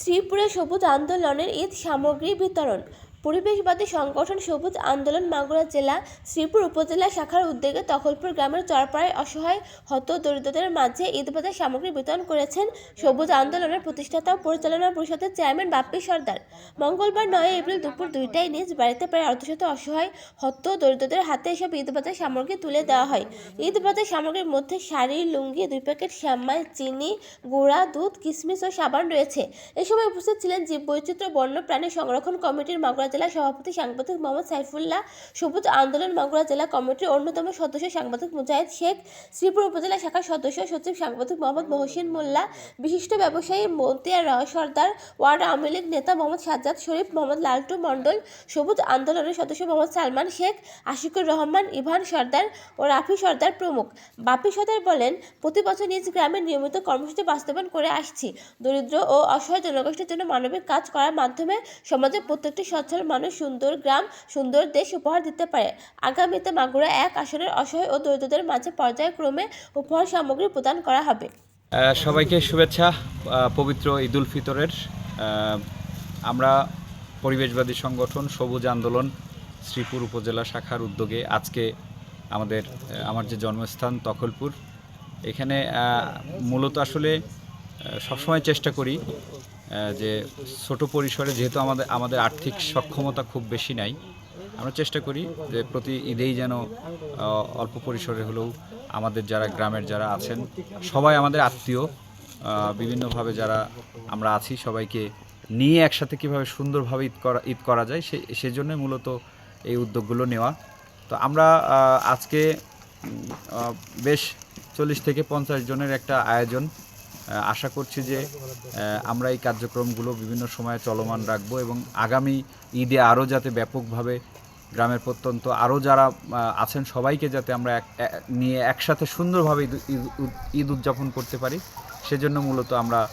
শ্রীপুরে সবুজ আন্দোলনের ঈদ সামগ্রী বিতরণ। পরিবেশবাদী সংগঠন সবুজ আন্দোলন মাগুরা জেলা, শ্রীপুর উপজেলা শাখার উদ্যোগে তখলপুর গ্রামের চরপাড়ায় অসহায় হত দরিদ্রদের মাঝে ঈদবাজার সামগ্রী বিতরণ করেছেন সবুজ আন্দোলনের প্রতিষ্ঠাতা ও পরিচালনা পরিষদের চেয়ারম্যান বাপ্পি সর্দার। মঙ্গলবার নয় এপ্রিল দুপুর দুইটায় নিজ বাড়িতে প্রায় অর্ধশত অসহায় হত দরিদ্রদের হাতে এসব ঈদবাজার সামগ্রী তুলে দেওয়া হয়। ঈদবাজার সামগ্রীর মধ্যে শাড়ি, লুঙ্গি, দুই প্যাকেট শ্যামাই চিনি, গুঁড়া, দুধ কিশমিশ ও সাবান রয়েছে। এ সময় উপস্থিত ছিলেন জীববৈচিত্র্য বন্যপ্রাণী সংরক্ষণ কমিটির মাগুরা জেলা সভাপতি সাংবাদিক মোহাম্মদ সাইফুল্লাহ সবুজ আন্দোলন মাগুরা জেলা কমিটির অন্যতম সদস্য সাংবাদিক মুজাহিদ শেখ, শ্রীপুর উপজেলা শাখার সদস্য সচিব সাংবাদিক মোহাম্মদ মহসিন মোল্লা, বিশিষ্ট ব্যবসায়ী মন্তিয়া রায় সর্দার ওয়ার্ড আওয়ামী লীগ নেতা মোহাম্মদ সাজ্জাদ শরীফ, মোহাম্মদ লালটু মণ্ডল, সবুজ আন্দোলনের সদস্য মোহাম্মদ সালমান শেখ, আশিকুর রহমান, ইভান সর্দার ও রাফি সর্দার প্রমুখ। বাপি সর্দার বলেন, প্রতি বছর নিজ গ্রামে নিয়মিত কর্মসূচি বাস্তবায়ন করে আসছি। দরিদ্র ও অসহায় জনগোষ্ঠীর জন্য মানবিক কাজ করার মাধ্যমে সমাজের প্রত্যেকটি সচ্ছল মানুষ সুন্দর গ্রাম, সুন্দর দেশ উপহার দিতে পারে। আগামীতে মাগুরা এক আসনের অসহায় ও দরিদ্রদের মাঝে পর্যায়ক্রমে উপহার সামগ্রী প্রদান করা হবে। সবাইকে শুভেচ্ছা পবিত্র ঈদুল ফিতরের। আমরা পরিবেশবাদী সংগঠন সবুজ আন্দোলন শ্রীপুর উপজেলা শাখার উদ্যোগে আজকে আমাদের আমার যে জন্মস্থান তখলপুর, এখানে মূলত আসলে সবসময় চেষ্টা করি যে ছোট পরিসরে যেহেতু আমাদের আমাদের আর্থিক সক্ষমতা খুব বেশি নাই, আমরা চেষ্টা করি যে প্রতি ঈদেই যেন অল্প পরিসরে হলেও আমাদের যারা গ্রামের যারা আছেন, সবাই আমাদের আত্মীয় বিভিন্নভাবে যারা আমরা আছি, সবাইকে নিয়ে একসাথে কীভাবে সুন্দরভাবে ঈদ করা ঈদ করা যায়, সে, সেজন্যই মূলত এই উদ্যোগগুলো নেওয়া। তো আমরা আজকে বেশ চল্লিশ থেকে পঞ্চাশ জনের একটা আয়োজন আশা করছি যে আমরা এই কার্যক্রমগুলো বিভিন্ন সময়ে চলমান রাখব এবং আগামী ঈদে আরও যাতে ব্যাপকভাবে গ্রামের প্রত্যন্ত আরও যারা আছেন সবাইকে যাতে আমরা এক- নিয়ে একসাথে সুন্দরভাবে ঈদ- উদযাপন করতে পারি, সেজন্য মূলত আমরা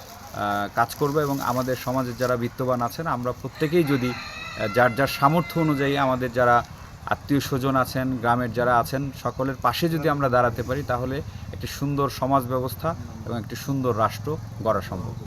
কাজ করব এবং আমাদের সমাজের যারা বিত্তবান আছেন, আমরা প্রত্যেকেই যদি যার যার সামর্থ্য অনুযায়ী আমাদের যারা আত্মীয় স্বজন আছেন, গ্রামের যারা আছেন, সকলের পাশে যদি আমরা দাঁড়াতে পারি, তাহলে একটি সুন্দর সমাজ ব্যবস্থা এবং একটি সুন্দর রাষ্ট্র গড়া সম্ভব।